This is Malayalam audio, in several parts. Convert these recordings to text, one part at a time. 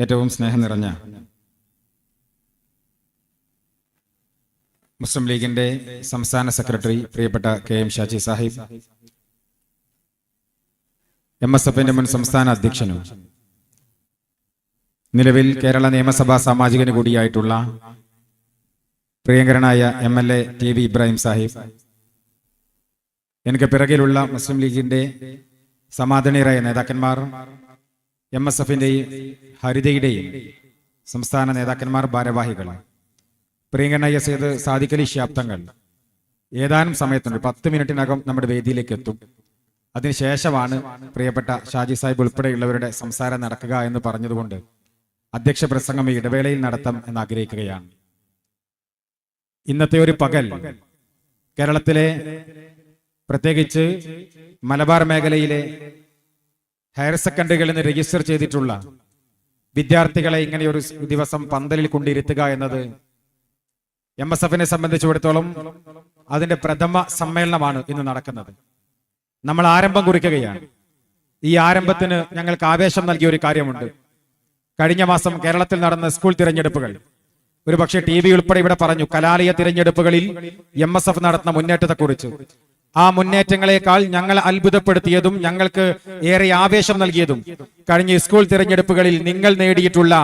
ഏറ്റവും സ്നേഹം നിറഞ്ഞ മുസ്ലിം ലീഗിന്റെ സംസ്ഥാന സെക്രട്ടറി പ്രിയപ്പെട്ട K M Shaji Sahib M S എഫിന്റെ മുൻ സംസ്ഥാന അധ്യക്ഷനും നിലവിൽ കേരള നിയമസഭാ സാമാജികന് കൂടിയായിട്ടുള്ള പ്രിയങ്കരനായ M L A T V Ibrahim Sahib എനിക്ക് പിറകിലുള്ള മുസ്ലിം ലീഗിന്റെ സമാധാനീയരായ നേതാക്കന്മാർ എം എസ് എഫിന്റെയും ഹരിതയുടെയും സംസ്ഥാന നേതാക്കന്മാർ ഭാരവാഹികൾ. എസ് സേത് സാദിഖലി ശാബ്ദങ്ങൾ. ഏതാനും സമയത്തുണ്ട്. പത്ത് മിനിറ്റിനകം നമ്മുടെ വേദിയിലേക്ക് എത്തും. അതിനുശേഷമാണ് പ്രിയപ്പെട്ട ഷാജി സാഹിബ് ഉൾപ്പെടെയുള്ളവരുടെ സംസാരം നടക്കുക എന്ന് പറഞ്ഞതുകൊണ്ട് അധ്യക്ഷ പ്രസംഗം ഈ ഇടവേളയിൽ നടത്താം എന്ന് ആഗ്രഹിക്കുകയാണ് ഇന്നത്തെ ഒരു പകൽ കേരളത്തിലെ പ്രത്യേകിച്ച് മലബാർ മേഖലയിലെ ഹയർ സെക്കൻഡറികളിൽ നിന്ന് രജിസ്റ്റർ ചെയ്തിട്ടുള്ള വിദ്യാർത്ഥികളെ ഇങ്ങനെ ഒരു ദിവസം പന്തലിൽ കൊണ്ടിരുത്തുക എന്നത് എം എസ് എഫിനെ സംബന്ധിച്ചിടത്തോളം അതിന്റെ പ്രഥമ സമ്മേളനമാണ് ഇന്ന് നടക്കുന്നത്. നമ്മൾ ആരംഭം കുറിക്കുകയാണ്. ഈ ആരംഭത്തിന് ഞങ്ങൾക്ക് ആവേശം നൽകിയ ഒരു കാര്യമുണ്ട്. കഴിഞ്ഞ മാസം കേരളത്തിൽ നടന്ന സ്കൂൾ തിരഞ്ഞെടുപ്പുകൾ. ഒരുപക്ഷെ ടി വി ഉൾപ്പെടെ ഇവിടെ പറഞ്ഞു കലാലയ തിരഞ്ഞെടുപ്പുകളിൽ എം എസ് എഫ് നടത്തുന്ന മുന്നേറ്റത്തെക്കുറിച്ച്. ആ മുന്നേറ്റങ്ങളെക്കാൾ ഞങ്ങൾ അത്ഭുതപ്പെടുത്തിയതും ഞങ്ങൾക്ക് ഏറെ ആവേശം നൽകിയതും കഴിഞ്ഞ സ്കൂൾ തിരഞ്ഞെടുപ്പുകളിൽ നിങ്ങൾ നേടിയിട്ടുള്ള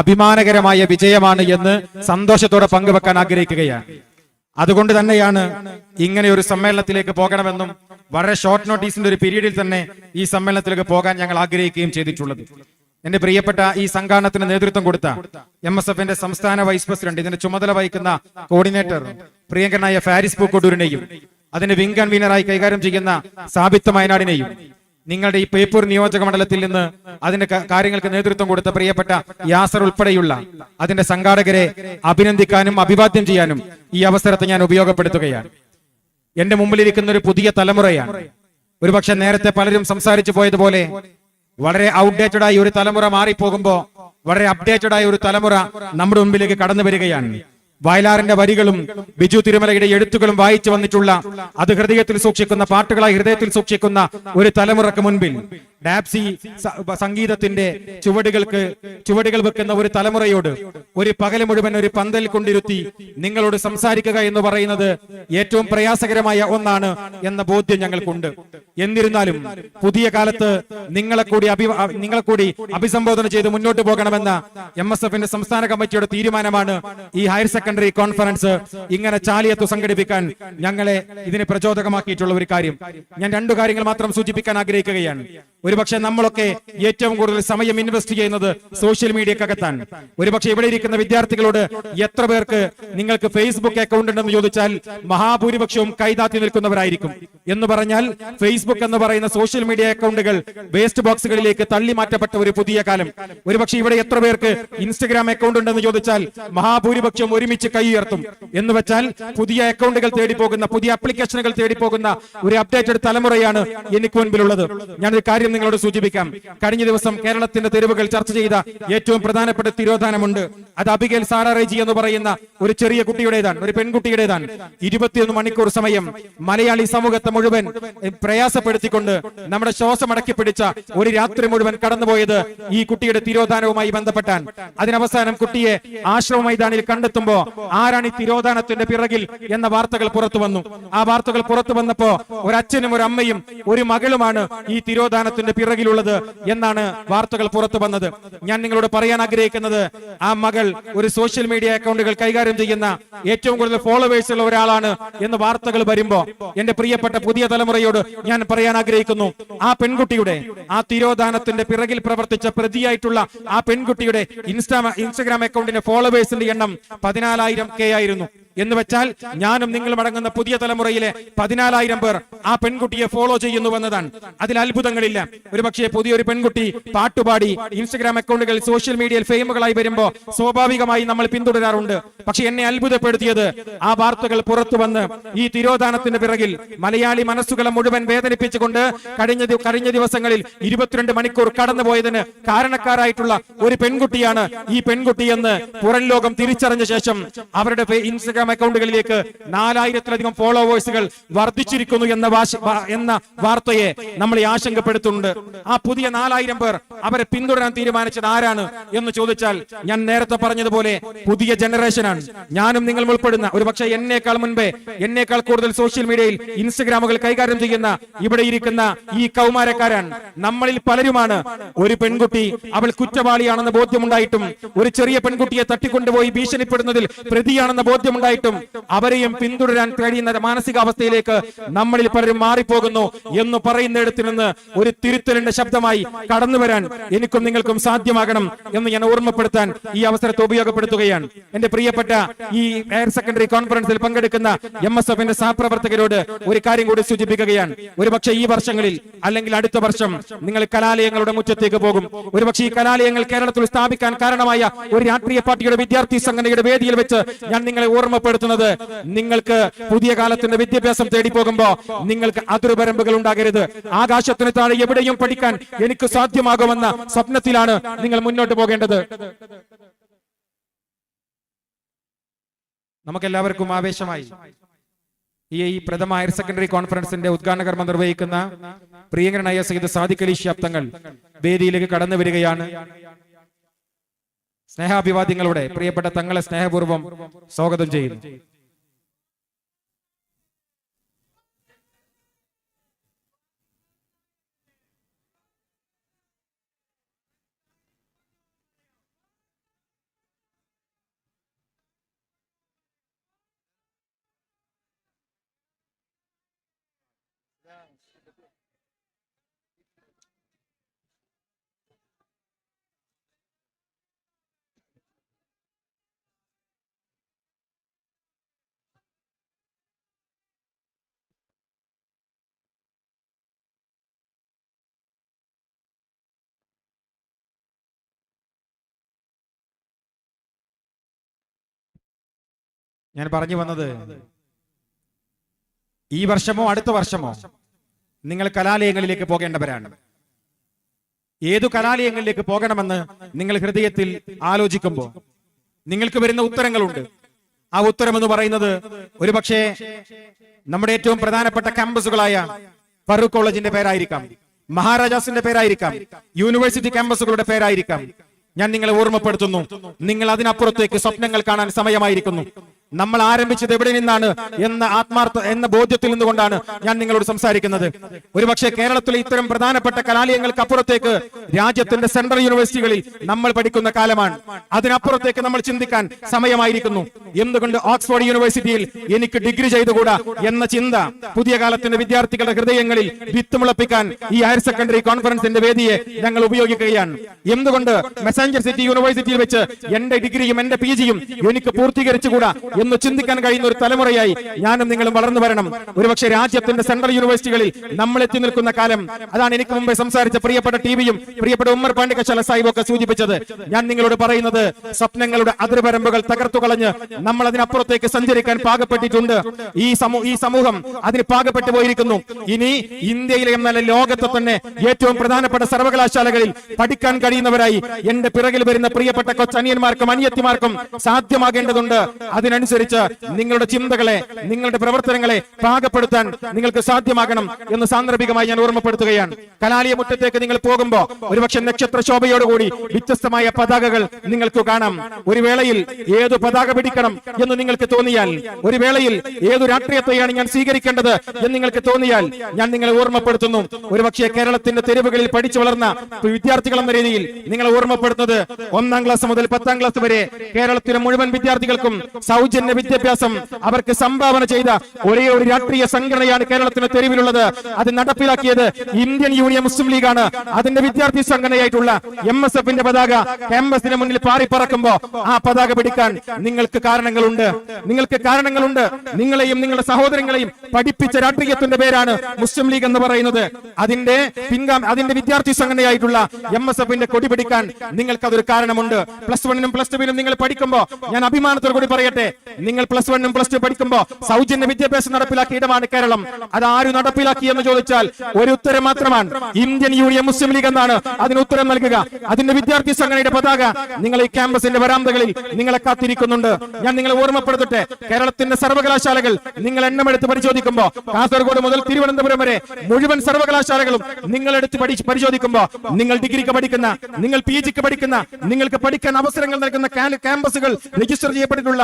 അഭിമാനകരമായ വിജയമാണ് എന്ന് സന്തോഷത്തോടെ പങ്കുവെക്കാൻ ആഗ്രഹിക്കുകയാണ്. അതുകൊണ്ട് തന്നെയാണ് ഇങ്ങനെ ഒരു സമ്മേളനത്തിലേക്ക് പോകണമെന്നും വളരെ ഷോർട്ട് നോട്ടീസിന്റെ ഒരു പീരീഡിൽ തന്നെ ഈ സമ്മേളനത്തിലേക്ക് പോകാൻ ഞങ്ങൾ ആഗ്രഹിക്കുകയും ചെയ്തിട്ടുള്ളത്. എന്റെ പ്രിയപ്പെട്ട ഈ സംഘാടനത്തിന് നേതൃത്വം കൊടുത്ത എം എസ് എഫിന്റെ സംസ്ഥാന വൈസ് പ്രസിഡന്റ് ഇതിന്റെ ചുമതല വഹിക്കുന്ന കോർഡിനേറ്റർ പ്രിയങ്കരനായ ഫാരിസ് പൂക്കൊടൂരിനെയും അതിന്റെ വിംഗ് കൺവീനറായി കൈകാര്യം ചെയ്യുന്ന സാബിത്ത് വയനാടിനെയും നിങ്ങളുടെ ഈ പേപ്പൂർ നിയോജക മണ്ഡലത്തിൽ നിന്ന് അതിന്റെ കാര്യങ്ങൾക്ക് നേതൃത്വം കൊടുത്ത പ്രിയപ്പെട്ട യാസർ ഉൾപ്പെടെയുള്ള അതിന്റെ സംഘാടകരെ അഭിനന്ദിക്കാനും അഭിവാദ്യം ചെയ്യാനും ഈ അവസരത്തെ ഞാൻ ഉപയോഗപ്പെടുത്തുകയാണ്. എന്റെ മുമ്പിലിരിക്കുന്ന ഒരു പുതിയ തലമുറയാണ്. ഒരുപക്ഷെ നേരത്തെ പലരും സംസാരിച്ചു പോയതുപോലെ വളരെ ഔട്ട്ഡേറ്റഡ് ആയി ഒരു തലമുറ മാറിപ്പോകുമ്പോ വളരെ അപ്ഡേറ്റഡ് ആയ ഒരു തലമുറ നമ്മുടെ മുമ്പിലേക്ക് കടന്നു വരികയാണ്. വയലാറിന്റെ വരികളും ബിജു തിരുമലയുടെ എഴുത്തുകളും വായിച്ചു വന്നിട്ടുള്ള അത് ഹൃദയത്തിൽ സൂക്ഷിക്കുന്ന പാട്ടുകളായി ഹൃദയത്തിൽ സൂക്ഷിക്കുന്ന ഒരു തലമുറയ്ക്ക് മുൻപിൽ ഡാപ്സി സംഗീതത്തിന്റെ ചുവടുകൾക്ക് ചുവടുകൾ വെക്കുന്ന ഒരു തലമുറയോട് ഒരു പകൽ മുഴുവൻ ഒരു പന്തൽ കൊണ്ടിരുത്തി നിങ്ങളോട് സംസാരിക്കുക എന്ന് പറയുന്നത് ഏറ്റവും പ്രയാസകരമായ ഒന്നാണ് എന്ന ബോധ്യം ഞങ്ങൾക്കുണ്ട്. എന്നിരുന്നാലും പുതിയ കാലത്ത് നിങ്ങളെ കൂടി അഭി നിങ്ങളെ കൂടി അഭിസംബോധന ചെയ്ത് മുന്നോട്ട് പോകണമെന്ന എം എസ് എഫിന്റെ സംസ്ഥാന കമ്മിറ്റിയുടെ തീരുമാനമാണ് ഈ ഹയർ സെക്കൻഡറി കോൺഫറൻസ്. ഇങ്ങനെ ചാലിയത്ത് സംഘടിപ്പിക്കാൻ ഞങ്ങളെ ഇതിനെ പ്രചോദകമാക്കിയിട്ടുള്ള ഒരു കാര്യം. ഞാൻ രണ്ടു കാര്യങ്ങൾ മാത്രം സൂചിപ്പിക്കാൻ ആഗ്രഹിക്കുകയാണ്. ഒരുപക്ഷെ നമ്മളൊക്കെ ഏറ്റവും കൂടുതൽ സമയം ഇൻവെസ്റ്റ് ചെയ്യുന്നത് സോഷ്യൽ മീഡിയക്കകത്താണ് ഒരുപക്ഷെ ഇവിടെ ഇരിക്കുന്ന വിദ്യാർത്ഥികളോട് എത്ര പേർക്ക് നിങ്ങൾക്ക് ഫേസ്ബുക്ക് അക്കൗണ്ട് ഉണ്ടെന്ന് ചോദിച്ചാൽ മഹാഭൂരിപക്ഷവും കൈതാത്തി നിൽക്കുന്നവരായിരിക്കും. എന്ന് പറഞ്ഞാൽ ഫേസ്ബുക്ക് എന്ന് പറയുന്ന സോഷ്യൽ മീഡിയ അക്കൗണ്ടുകൾ വേസ്റ്റ് ബോക്സുകളിലേക്ക് തള്ളി മാറ്റപ്പെട്ട ഒരു പുതിയ കാലം. ഒരുപക്ഷെ ഇവിടെ എത്ര പേർക്ക് ഇൻസ്റ്റഗ്രാം അക്കൗണ്ട് ഉണ്ടെന്ന് ചോദിച്ചാൽ മഹാഭൂരിപക്ഷം ഒരുമിച്ച് കൈ ഉയർത്തും. എന്ന് വെച്ചാൽ പുതിയ അക്കൗണ്ടുകൾ തേടി പോകുന്ന പുതിയ ആപ്ലിക്കേഷനുകൾ തേടി പോകുന്ന ഒരു അപ്ഡേറ്റഡ് തലമുറയാണ് എനിക്ക് മുൻപിലുള്ളത്. ഞാനൊരു കാര്യം നിങ്ങളോട് സൂചിപ്പിക്കാം. കഴിഞ്ഞ ദിവസം കേരളത്തിന്റെ തെരുവുകൾ ചർച്ച ചെയ്ത ഏറ്റവും പ്രധാനപ്പെട്ട തിരോധാനമുണ്ട്. അത് അബിഗേൽ സാറാറേജി എന്ന് പറയുന്ന ഒരു ചെറിയ കുട്ടിയുടേതാണ് ഒരു പെൺകുട്ടിയുടേതാണ്. ഇരുപത്തിയൊന്ന് മണിക്കൂർ സമയം മലയാളി സമൂഹത്തെ മുഴുവൻ പ്രയാസപ്പെടുത്തിക്കൊണ്ട് നമ്മുടെ ശ്വാസം അടക്കി പിടിച്ച ഒരു രാത്രി മുഴുവൻ കടന്നുപോയത് ഈ കുട്ടിയുടെ തിരോധാനവുമായി ബന്ധപ്പെട്ടാൻ അതിനവസാനം കുട്ടിയെ ആശ്രമ മൈതാനിൽ കണ്ടെത്തുമ്പോ ആരാണ് ഈ തിരോധാനത്തിന്റെ പിറകിൽ എന്ന വാർത്തകൾ പുറത്തു വന്നു. ആ വാർത്തകൾ പുറത്തു വന്നപ്പോ ഒരച്ഛനും ഒരു അമ്മയും ഒരു മകളുമാണ് ഈ തിരോധാനത്തിന്റെ പിറകിലുള്ളത് എന്നാണ് വാർത്തകൾ പുറത്തു വന്നത്. ഞാൻ നിങ്ങളോട് പറയാൻ ആഗ്രഹിക്കുന്നത് ആ മകൾ ഒരു സോഷ്യൽ മീഡിയ അക്കൗണ്ടുകൾ കൈകാര്യം ചെയ്യുന്ന ഏറ്റവും കൂടുതൽ ഫോളോവേഴ്സ് ഉള്ള ഒരാളാണ് എന്ന് വാർത്തകൾ വരുമ്പോ എന്റെ പ്രിയപ്പെട്ട പുതിയ തലമുറയോട് ഞാൻ പറയാൻ ആഗ്രഹിക്കുന്നു. ആ പെൺകുട്ടിയുടെ ആ തിരോധാനത്തിന്റെ പിറകിൽ പ്രവർത്തിച്ച പ്രതിയായിട്ടുള്ള ആ പെൺകുട്ടിയുടെ ഇൻസ്റ്റാ ഇൻസ്റ്റഗ്രാം അക്കൗണ്ടിന്റെ ഫോളോവേഴ്സിന്റെ എണ്ണം പതിനാലായിരം കെ ആയിരുന്നു. എന്ന് വെച്ചാൽ ഞാനും നിങ്ങളും അടങ്ങുന്ന പുതിയ തലമുറയിലെ പതിനാലായിരം പേർ ആ പെൺകുട്ടിയെ ഫോളോ ചെയ്യുന്നു വന്നതാണ് അതിൽ അത്ഭുതങ്ങളില്ല. ഒരു പക്ഷേ പുതിയൊരു പെൺകുട്ടി പാട്ടുപാടി ഇൻസ്റ്റഗ്രാം അക്കൗണ്ടുകൾ സോഷ്യൽ മീഡിയയിൽ ഫെയിമുകളായി വരുമ്പോ സ്വാഭാവികമായി നമ്മൾ പിന്തുടരാറുണ്ട്. പക്ഷെ എന്നെ അത്ഭുതപ്പെടുത്തിയത് ആ വാർത്തകൾ പുറത്തു വന്ന് ഈ തിരോധാനത്തിന് പിറകിൽ മലയാളി മനസ്സുകളെ മുഴുവൻ വേദനിപ്പിച്ചുകൊണ്ട് കഴിഞ്ഞ കഴിഞ്ഞ ദിവസങ്ങളിൽ ഇരുപത്തിരണ്ട് മണിക്കൂർ കടന്നുപോയതിന് കാരണക്കാരായിട്ടുള്ള ഒരു പെൺകുട്ടിയാണ് ഈ പെൺകുട്ടി എന്ന് പുറം ലോകം തിരിച്ചറിഞ്ഞ ശേഷം അവരുടെ ഇൻസ്റ്റഗ്രാം ഇൻസ്റ്റഗ്രാം അക്കൗണ്ടുകളിലേക്ക് നാലായിരത്തിലധികം ഫോളോവേഴ്സുകൾ വർദ്ധിച്ചിരിക്കുന്നു എന്ന എന്ന വാർത്തയെ നമ്മൾ ആശങ്കപ്പെടുത്തുന്നുണ്ട്. ആ പുതിയ നാലായിരം പേർ അവരെ പിന്തുടരാൻ തീരുമാനിച്ചത് ആരാണ് എന്ന് ചോദിച്ചാൽ ഞാൻ നേരത്തെ പറഞ്ഞതുപോലെ പുതിയ ജനറേഷനാണ് ഞാനും നിങ്ങൾ ഉൾപ്പെടുന്ന ഒരു പക്ഷേ എന്നേക്കാൾ മുൻപേ എന്നേക്കാൾ കൂടുതൽ സോഷ്യൽ മീഡിയയിൽ ഇൻസ്റ്റഗ്രാമുകൾ കൈകാര്യം ചെയ്യുന്ന ഇവിടെ ഇരിക്കുന്ന ഈ കൗമാരക്കാരാണ്. നമ്മളിൽ പലരുമാണ്. ഒരു പെൺകുട്ടി അവൾ കുറ്റവാളിയാണെന്ന ബോധ്യമുണ്ടായിട്ടും ഒരു ചെറിയ പെൺകുട്ടിയെ തട്ടിക്കൊണ്ടുപോയി ഭീഷണിപ്പെടുന്നതിൽ പ്രതിയാണെന്ന ബോധ്യമുണ്ടായിട്ടും അവരെയും പിന്തുടരാൻ കഴിയുന്ന മാനസികാവസ്ഥയിലേക്ക് നമ്മളിൽ പലരും മാറിപ്പോകുന്നു എന്ന് പറയുന്നിടത്ത് നിന്ന് ഒരു തിരുത്തലിന്റെ ശബ്ദമായി കടന്നു വരാൻ എനിക്കും നിങ്ങൾക്കും സാധ്യമാകണം എന്ന് ഞാൻ ഓർമ്മപ്പെടുത്താൻ ഈ അവസരത്തെ ഉപയോഗപ്പെടുത്തുകയാണ്. എന്റെ പ്രിയപ്പെട്ട ഈ ഹയർ സെക്കൻഡറി കോൺഫറൻസിൽ പങ്കെടുക്കുന്ന എം എസ് എഫിന്റെ സഹപ്രവർത്തകരോട് ഒരു കാര്യം കൂടി സൂചിപ്പിക്കുകയാണ്. ഒരുപക്ഷെ ഈ വർഷങ്ങളിൽ അല്ലെങ്കിൽ അടുത്ത വർഷം നിങ്ങൾ കലാലയങ്ങളുടെ മുറ്റത്തേക്ക് പോകും. ഒരുപക്ഷെ ഈ കലാലയങ്ങൾ കേരളത്തിൽ സ്ഥാപിക്കാൻ കാരണമായ ഒരു രാഷ്ട്രീയ പാർട്ടിയുടെ വിദ്യാർത്ഥി സംഘടനയുടെ വേദിയിൽ വെച്ച് ഞാൻ നിങ്ങളെ ഓർമ്മപ്പെടുത്തുന്നത് നിങ്ങൾക്ക് പുതിയ കാലത്തിന്റെ വിദ്യാഭ്യാസം തേടി പോകുമ്പോ നിങ്ങൾക്ക് അതിർവരമ്പുകൾ ഉണ്ടാകരുത്. ആകാശത്തിന് താഴെ എവിടെയും പഠിക്കാൻ എനിക്ക് സാധ്യമാകുമെന്ന സ്വപ്നത്തിലാണ് നിങ്ങൾ മുന്നോട്ട് പോകേണ്ടത്. നമുക്കെല്ലാവർക്കും ആവേശമായി ഈ പ്രഥമ ഹയർ സെക്കൻഡറി കോൺഫറൻസിന്റെ ഉദ്ഘാടന കർമ്മം നിർവഹിക്കുന്ന പ്രിയങ്കരനായ സഹിത സാദിഖലി ശബ്ദങ്ങൾ വേദിയിലേക്ക് കടന്നു വരികയാണ്. സ്നേഹാഭിവാദ്യങ്ങളുടെ പ്രിയപ്പെട്ട തങ്ങളെ സ്നേഹപൂർവം സ്വാഗതം ചെയ്യുന്നു. ഞാൻ പറഞ്ഞു വന്നത് ഈ വർഷമോ അടുത്ത വർഷമോ നിങ്ങൾ കലാലയങ്ങളിലേക്ക് പോകേണ്ടവരാണ്. ഏതു കലാലയങ്ങളിലേക്ക് പോകണമെന്ന് നിങ്ങൾ ഹൃദയത്തിൽ ആലോചിക്കുമ്പോൾ നിങ്ങൾക്ക് വരുന്ന ഉത്തരങ്ങളുണ്ട്. ആ ഉത്തരം എന്ന് പറയുന്നത് ഒരുപക്ഷെ നമ്മുടെ ഏറ്റവും പ്രധാനപ്പെട്ട ക്യാമ്പസുകളായ ഫറൂഖ് കോളേജിന്റെ പേരായിരിക്കാം മഹാരാജാസിന്റെ പേരായിരിക്കാം യൂണിവേഴ്സിറ്റി ക്യാമ്പസുകളുടെ പേരായിരിക്കാം. ഞാൻ നിങ്ങളെ ഓർമ്മപ്പെടുത്തുന്നു നിങ്ങൾ അതിനപ്പുറത്തേക്ക് സ്വപ്നങ്ങൾ കാണാൻ സമയമായിരിക്കുന്നു. നമ്മൾ ആരംഭിച്ചത് എവിടെ നിന്നാണ് എന്ന ആത്മാർത്ഥ എന്ന ബോധ്യത്തിൽ നിന്നുകൊണ്ടാണ് ഞാൻ നിങ്ങളോട് സംസാരിക്കുന്നത്. ഒരുപക്ഷെ കേരളത്തിലെ ഇത്തരം പ്രധാനപ്പെട്ട കലാലയങ്ങൾക്ക് അപ്പുറത്തേക്ക് രാജ്യത്തിന്റെ സെൻട്രൽ യൂണിവേഴ്സിറ്റികളിൽ നമ്മൾ പഠിക്കുന്ന കാലമാണ്. അതിനപ്പുറത്തേക്ക് നമ്മൾ ചിന്തിക്കാൻ സമയമായിരിക്കുന്നു. എന്തുകൊണ്ട് ഓക്സ്ഫോർഡ് യൂണിവേഴ്സിറ്റിയിൽ എനിക്ക് ഡിഗ്രി ചെയ്തുകൂടാ എന്ന ചിന്ത പുതിയ കാലത്തിന്റെ വിദ്യാർത്ഥികളുടെ ഹൃദയങ്ങളിൽ വിത്തുമുളപ്പിക്കാൻ ഈ ഹയർ സെക്കൻഡറി കോൺഫറൻസിന്റെ വേദിയെ ഞങ്ങൾ ഉപയോഗിക്കുകയാണ്. എന്തുകൊണ്ട് മെസഞ്ചർ സിറ്റി യൂണിവേഴ്സിറ്റിയിൽ വെച്ച് എന്റെ ഡിഗ്രിയും എന്റെ പി ജിയും എനിക്ക് പൂർത്തീകരിച്ചുകൂടാ എന്ന് ചിന്തിക്കാൻ കഴിയുന്ന ഒരു തലമുറയായി ഞാനും നിങ്ങളും വളർന്നു വരണം. ഒരുപക്ഷെ രാജ്യത്തിന്റെ സെൻട്രൽ യൂണിവേഴ്സിറ്റികളിൽ നമ്മൾ എത്തി നിൽക്കുന്ന കാലം അതാണ് എനിക്ക് മുമ്പേ സംസാരിച്ച പ്രിയപ്പെട്ട ടിവിയും പ്രിയപ്പെട്ട ഉമ്മർ പാണ്ഡിക്കശാല സാഹിബ് ഒക്കെ സൂചിപ്പിച്ചത്. ഞാൻ നിങ്ങളോട് പറയുന്നത് സ്വപ്നങ്ങളുടെ അതിർവരമ്പുകൾ തകർത്തു കളഞ്ഞ് നമ്മൾ അതിനപ്പുറത്തേക്ക് സഞ്ചരിക്കാൻ പാകപ്പെട്ടിട്ടുണ്ട്. ഈ ഈ സമൂഹം അതിന് പാകപ്പെട്ടു പോയിരിക്കുന്നു. ഇനി ഇന്ത്യയിലെ എന്നല്ല ലോകത്തെ തന്നെ ഏറ്റവും പ്രധാനപ്പെട്ട സർവകലാശാലകളിൽ പഠിക്കാൻ കഴിയുന്നവരായി എന്റെ പിറകിൽ വരുന്ന പ്രിയപ്പെട്ട കൊച്ചനിയന്മാർക്കും അനിയത്തിമാർക്കും സാധ്യമാകേണ്ടതുണ്ട്. അതിനനുസരിച്ച് നിങ്ങളുടെ ചിന്തകളെ നിങ്ങളുടെ പ്രവർത്തനങ്ങളെ പാകപ്പെടുത്താൻ നിങ്ങൾക്ക് സാധ്യമാകണം എന്ന് സാന്ദർഭികമായി ഞാൻ ഓർമ്മപ്പെടുത്തുകയാണ്. കലാലയ മുറ്റത്തേക്ക് നിങ്ങൾ പോകുമ്പോൾ ഒരുപക്ഷെ നക്ഷത്ര ശോഭയോടുകൂടി വ്യത്യസ്തമായ പതാകകൾ നിങ്ങൾക്ക് കാണാം. ഒരു വേളയിൽ ഏതു പതാക പിടിക്കണം എന്ന് നിങ്ങൾക്ക് തോന്നിയാൽ ഒരു വേളയിൽ ഏതു രാഷ്ട്രീയത്തെയാണ് ഞാൻ സ്വീകരിക്കേണ്ടത് എന്ന് നിങ്ങൾക്ക് തോന്നിയാൽ ഞാൻ നിങ്ങളെ ഓർമ്മപ്പെടുത്തുന്നു. ഒരുപക്ഷെ കേരളത്തിന്റെ തെരുവുകളിൽ പഠിച്ചു വളർന്ന വിദ്യാർത്ഥികൾ എന്ന രീതിയിൽ നിങ്ങളെ ഓർമ്മപ്പെടുത്തുന്നത് ഒന്നാം ക്ലാസ് മുതൽ പത്താം ക്ലാസ് വരെ കേരളത്തിലെ മുഴുവൻ വിദ്യാർത്ഥികൾക്കും സൗജന്യ വിദ്യാഭ്യാസം അവർക്ക് സംഭാവന ചെയ്ത ഒരേ ഒരു രാഷ്ട്രീയ സംഘടനയാണ് കേരളത്തിന് തെരുവിലുള്ളത്. അത് നടപ്പിലാക്കിയത് ഇന്ത്യൻ യൂണിയൻ മുസ്ലിം ലീഗാണ്. അതിന്റെ വിദ്യാർത്ഥി സംഘടനയായിട്ടുള്ള എം എസ് എഫിന്റെ പതാക ക്യാമ്പസിന് മുന്നിൽ പാറിപ്പറക്കുമ്പോ ആ പതാക പിടിക്കാൻ നിങ്ങൾക്ക് കാരണങ്ങളുണ്ട്. നിങ്ങൾക്ക് കാരണങ്ങളുണ്ട്. നിങ്ങളെയും നിങ്ങളുടെ സഹോദരങ്ങളെയും പഠിപ്പിച്ച രാഷ്ട്രീയത്തിന്റെ പേരാണ് മുസ്ലിം ലീഗ് എന്ന് പറയുന്നത്. അതിന്റെ പിൻഗാം അതിന്റെ വിദ്യാർത്ഥി സംഘടനയായിട്ടുള്ള എം എസ് എഫിന്റെ കൊടി പിടിക്കാൻ നിങ്ങൾക്ക് അതൊരു കാരണമുണ്ട്. പ്ലസ് വണ്ണിനും പ്ലസ് ടുവിനും നിങ്ങൾ പഠിക്കുമ്പോൾ ഞാൻ അഭിമാനത്തോടു കൂടി പറയട്ടെ. നിങ്ങൾ പ്ലസ് വണ്ണും പ്ലസ് ടു പഠിക്കുമ്പോ സൗജന്യ വിദ്യാഭ്യാസം നടപ്പിലാക്കിയ ഇടമാണ് കേരളം. അത് ആര് നടപ്പിലാക്കി എന്ന് ചോദിച്ചാൽ ഒരു ഉത്തരം മാത്രമാണ്. ഇന്ത്യൻ യൂണിയൻ മുസ്ലിം ലീഗ് എന്നാണ് അതിന് ഉത്തരം നൽകുക. അതിന്റെ വിദ്യാർത്ഥി സംഘടനയുടെ പതാക നിങ്ങൾ ഈ ക്യാമ്പസിന്റെ വരാന്തകളിൽ നിങ്ങളെ കാത്തിരിക്കുന്നുണ്ട്. ഞാൻ നിങ്ങളെ ഓർമ്മപ്പെടുത്തട്ടെ കേരളത്തിന്റെ സർവകലാശാലകൾ നിങ്ങൾ എണ്ണമെടുത്ത് പരിശോധിക്കുമ്പോ കാസർഗോഡ് മുതൽ തിരുവനന്തപുരം വരെ മുഴുവൻ സർവകലാശാലകളും നിങ്ങൾ എടുത്ത് പരിശോധിക്കുമ്പോ നിങ്ങൾ ഡിഗ്രിക്ക് പഠിക്കുന്ന നിങ്ങൾ പി ജിക്ക് പഠിക്കുന്ന നിങ്ങൾക്ക് പഠിക്കാൻ അവസരങ്ങൾ നൽകുന്ന ക്യാമ്പസുകൾ രജിസ്റ്റർ ചെയ്യപ്പെട്ടിട്ടുള്ള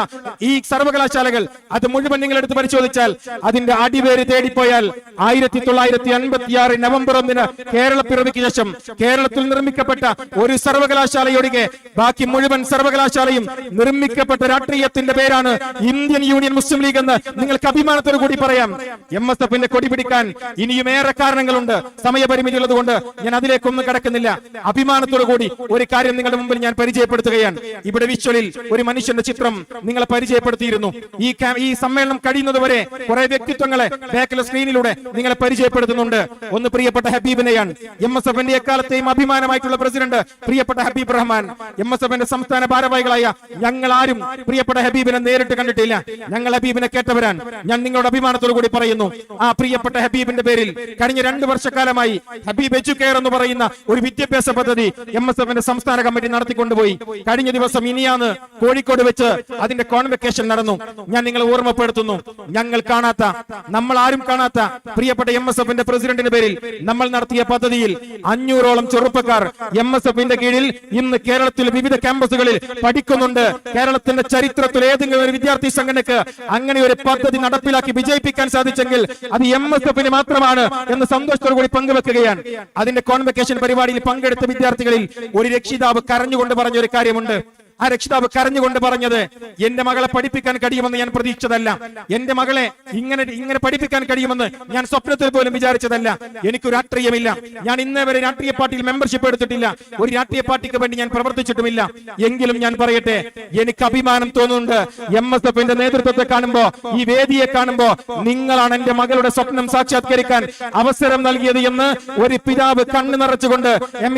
സർവകലാശാലകൾ അത് മുഴുവൻ നിങ്ങൾ എടുത്ത് പരിശോധിച്ചാൽ അതിന്റെ അടിവേര് തേടിപ്പോയാൽ ആയിരത്തി തൊള്ളായിരത്തി അൻപത്തി ആറ് നവംബർ ഒന്നിന് കേരള പിറവിക്ക് ശേഷം കേരളത്തിൽ നിർമ്മിക്കപ്പെട്ട ഒരു സർവകലാശാലയൊഴികെ ബാക്കി മുഴുവൻ സർവകലാശാലയും നിർമ്മിക്കപ്പെട്ട രാഷ്ട്രീയത്തിന്റെ പേരാണ് ഇന്ത്യൻ യൂണിയൻ മുസ്ലിം ലീഗ് എന്ന് നിങ്ങൾക്ക് അഭിമാനത്തോടു കൂടി പറയാം. എം എസ് എഫിന്റെ കൊടി പിടിക്കാൻ ഇനിയും ഏറെ കാരണങ്ങളുണ്ട്. സമയപരിമിതി ഉള്ളതുകൊണ്ട് ഞാൻ അതിലേക്കൊന്നും കടക്കുന്നില്ല. അഭിമാനത്തോടു കൂടി ഒരു കാര്യം നിങ്ങളുടെ മുമ്പിൽ ഞാൻ പരിചയപ്പെടുത്തുകയാണ്. ഇവിടെ വിഷ്വലിൽ ഒരു മനുഷ്യന്റെ ചിത്രം നിങ്ങളെ പരിചയപ്പെടുത്തിയിരുന്നു. ഈ ഈ സമ്മേളനം കഴിയുന്നത് വരെ കുറെ വ്യക്തിത്വങ്ങളെ ബാക്കിലെ സ്ക്രീനിലൂടെ നിങ്ങളെ പരിചയപ്പെടുത്തുന്നുണ്ട്. ഒന്ന് പ്രിയപ്പെട്ട ഹബീബിനെയാണ്. എം എസ് എഫിന്റെ എക്കാലത്തെയും അഭിമാനമായിട്ടുള്ള പ്രസിഡന്റ് പ്രിയപ്പെട്ട ഹബീബ് റഹ്മാൻ. എം എസ് എഫിന്റെ സംസ്ഥാന ഭാരവാഹികളായ ഞങ്ങൾ ആരും പ്രിയപ്പെട്ട ഹബീബിനെ നേരിട്ട് കണ്ടിട്ടില്ല. ഞങ്ങൾ ഹബീബിനെ കേട്ടവരാൻ ഞാൻ നിങ്ങളുടെ അഭിമാനത്തോടു കൂടി പറയുന്നു. ആ പ്രിയപ്പെട്ട ഹബീബിന്റെ പേരിൽ കഴിഞ്ഞ രണ്ട് വർഷക്കാലമായി ഹബീബ് എഡ്യൂക്കെയർ എന്ന് പറയുന്ന ഒരു വിദ്യാഭ്യാസ പദ്ധതി എം എസ് എഫിന്റെ സംസ്ഥാന കമ്മിറ്റി നടത്തിക്കൊണ്ടുപോയി. കഴിഞ്ഞ ദിവസം ഇനിയാണ് കോഴിക്കോട് വെച്ച് അതിന്റെ കോൺവെക്കേഷൻ നടന്നു. ഞാൻ നിങ്ങളെ ഓർമ്മപ്പെടുത്തുന്നു. ഞങ്ങൾ കാണാത്ത നമ്മൾ ആരും കാണാത്ത പ്രിയപ്പെട്ട എം എസ് എഫിന്റെ പ്രസിഡന്റിന്റെ പേരിൽ നമ്മൾ നടത്തിയ പദ്ധതിയിൽ അഞ്ഞൂറോളം ചെറുപ്പക്കാർ എം എസ് എഫിന്റെ കീഴിൽ ഇന്ന് കേരളത്തിൽ വിവിധ ക്യാമ്പസുകളിൽ പഠിക്കുന്നുണ്ട്. കേരളത്തിന്റെ ചരിത്രത്തിൽ ഏതെങ്കിലും ഒരു വിദ്യാർത്ഥി സംഘടനക്ക് അങ്ങനെ ഒരു പദ്ധതി നടപ്പിലാക്കി വിജയിപ്പിക്കാൻ സാധിച്ചെങ്കിൽ അത് എം എസ് എഫിന് മാത്രമാണ് എന്ന് സന്തോഷത്തോടു കൂടി പങ്കുവെക്കുകയാണ്. അതിന്റെ കോൺവെക്കേഷൻ പരിപാടിയിൽ പങ്കെടുത്ത വിദ്യാർത്ഥികളിൽ ഒരു രക്ഷിതാവ് കരഞ്ഞുകൊണ്ട് പറഞ്ഞ ഒരു കാര്യമുണ്ട്. ആ രക്ഷിതാവ് കരഞ്ഞുകൊണ്ട് പറഞ്ഞത് എന്റെ മകളെ പഠിപ്പിക്കാൻ കഴിയുമെന്ന് ഞാൻ പ്രതീക്ഷിച്ചതല്ല. എന്റെ മകളെ ഇങ്ങനെ ഇങ്ങനെ പഠിപ്പിക്കാൻ കഴിയുമെന്ന് ഞാൻ സ്വപ്നത്തിൽ പോലും വിചാരിച്ചതല്ല. എനിക്ക് രാഷ്ട്രീയമില്ല. ഞാൻ ഇന്നേ വരെ രാഷ്ട്രീയ പാർട്ടിയിൽ മെമ്പർഷിപ്പ് എടുത്തിട്ടില്ല. ഒരു രാഷ്ട്രീയ പാർട്ടിക്ക് വേണ്ടി ഞാൻ പ്രവർത്തിച്ചിട്ടുമില്ല. എങ്കിലും ഞാൻ പറയട്ടെ എനിക്ക് അഭിമാനം തോന്നുന്നുണ്ട്. എം എസ് എഫിന്റെ നേതൃത്വത്തെ കാണുമ്പോ ഈ വേദിയെ കാണുമ്പോ നിങ്ങളാണ് എന്റെ മകളുടെ സ്വപ്നം സാക്ഷാത്കരിക്കാൻ അവസരം നൽകിയത് എന്ന് ഒരു പിതാവ് കണ്ണു നിറച്ചുകൊണ്ട് എം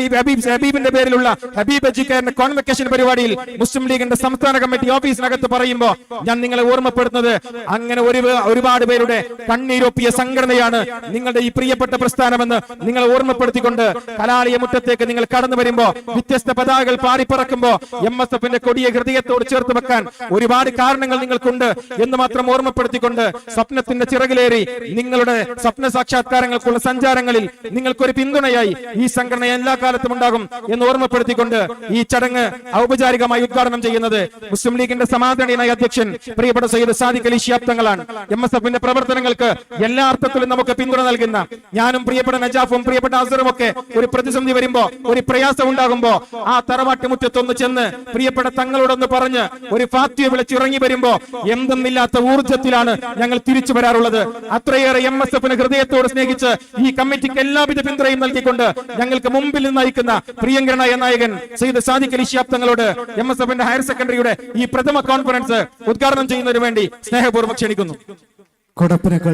ഹബീബിന്റെ പേരിലുള്ള ഹബീബ് എജിക്കാരന്റെ കോൺവെക്കേഷൻ പരിപാടിയിൽ മുസ്ലിം ലീഗിന്റെ സംസ്ഥാന കമ്മിറ്റി ഓഫീസിനകത്ത് പറയുമ്പോ ഞാൻ നിങ്ങളെ ഓർമ്മപ്പെടുത്തുന്നത് അങ്ങനെ ഒരു ഒരുപാട് പേരുടെ കണ്ണീരൊപ്പിയ സംഘടനയാണ് നിങ്ങളുടെ ഈ പ്രിയപ്പെട്ട പ്രസ്ഥാനമെന്ന് നിങ്ങളെ ഓർമ്മപ്പെടുത്തിക്കൊണ്ട് കലാലയ മുറ്റത്തേക്ക് നിങ്ങൾ കടന്നു വരുമ്പോ വ്യത്യസ്ത പതാകകൾ പാറിപ്പറക്കുമ്പോ എം എസ് എഫിന്റെ കൊടിയ ഹൃദയത്തോട് ചേർത്ത് വെക്കാൻ ഒരുപാട് കാരണങ്ങൾ നിങ്ങൾക്കുണ്ട് എന്ന് മാത്രം ഓർമ്മപ്പെടുത്തിക്കൊണ്ട് സ്വപ്നത്തിന്റെ ചിറകിലേറി നിങ്ങളുടെ സ്വപ്ന സാക്ഷാത്കാരങ്ങൾക്കുള്ള സഞ്ചാരങ്ങളിൽ നിങ്ങൾക്കൊരു പിന്തുണയായി ഈ സംഘടന എല്ലാ കാലത്തും ഉണ്ടാകും എന്ന് ഓർമ്മപ്പെടുത്തിക്കൊണ്ട് ഈ ചടങ്ങ് ഔപചാരികമായി ഉദ്ഘാടനം ചെയ്യുന്നത് മുസ്ലിം ലീഗിന്റെ സമാധാന അധ്യക്ഷൻ പ്രിയപ്പെട്ട സയ്യിദ് സാദിഖ് അലി ഷിയാബ് തങ്ങളാണ്. എം എസ് എഫിന്റെ പ്രവർത്തനങ്ങൾക്ക് എല്ലാ അർത്ഥത്തിലും നമുക്ക് പിന്തുണ നൽകുന്ന ഞാനും പ്രിയപ്പെട്ട നജാഫും പ്രിയപ്പെട്ട അസറും ഒക്കെ ഒരു പ്രതിസന്ധി വരുമ്പോ ഒരു പ്രയാസം ഉണ്ടാകുമ്പോ ആ തറവാട്ടുമുറ്റത്തൊന്ന് ചെന്ന് പ്രിയപ്പെട്ട തങ്ങളോടൊന്ന് പറഞ്ഞ് ഒരു ഫാത്യ വിളിച്ചിറങ്ങി വരുമ്പോ എന്തെന്നില്ലാത്ത ഊർജത്തിലാണ് ഞങ്ങൾ തിരിച്ചു വരാറുള്ളത്. അത്രയേറെ എം എസ് എഫിന് ഹൃദയത്തോട് സ്നേഹിച്ച് ഈ കമ്മിറ്റിക്ക് എല്ലാവിധ പിന്തുണയും നൽകിക്കൊണ്ട് ഞങ്ങൾക്ക് മുമ്പിൽ നയിക്കുന്ന പ്രിയങ്കരനായ നായകൻ സയ്യിദ് സാദിഖ് അലി ഷിയാബ് തങ്ങളോട് എം എസ് എഫിന്റെ ഹയർ സെക്കൻഡറിയുടെ ഈ പ്രഥമ കോൺഫറൻസ് ഉദ്ഘാടനം ചെയ്യുന്നതിന് വേണ്ടി സ്നേഹപൂർവം ക്ഷണിക്കുന്നു. കൊടപ്പനകൾ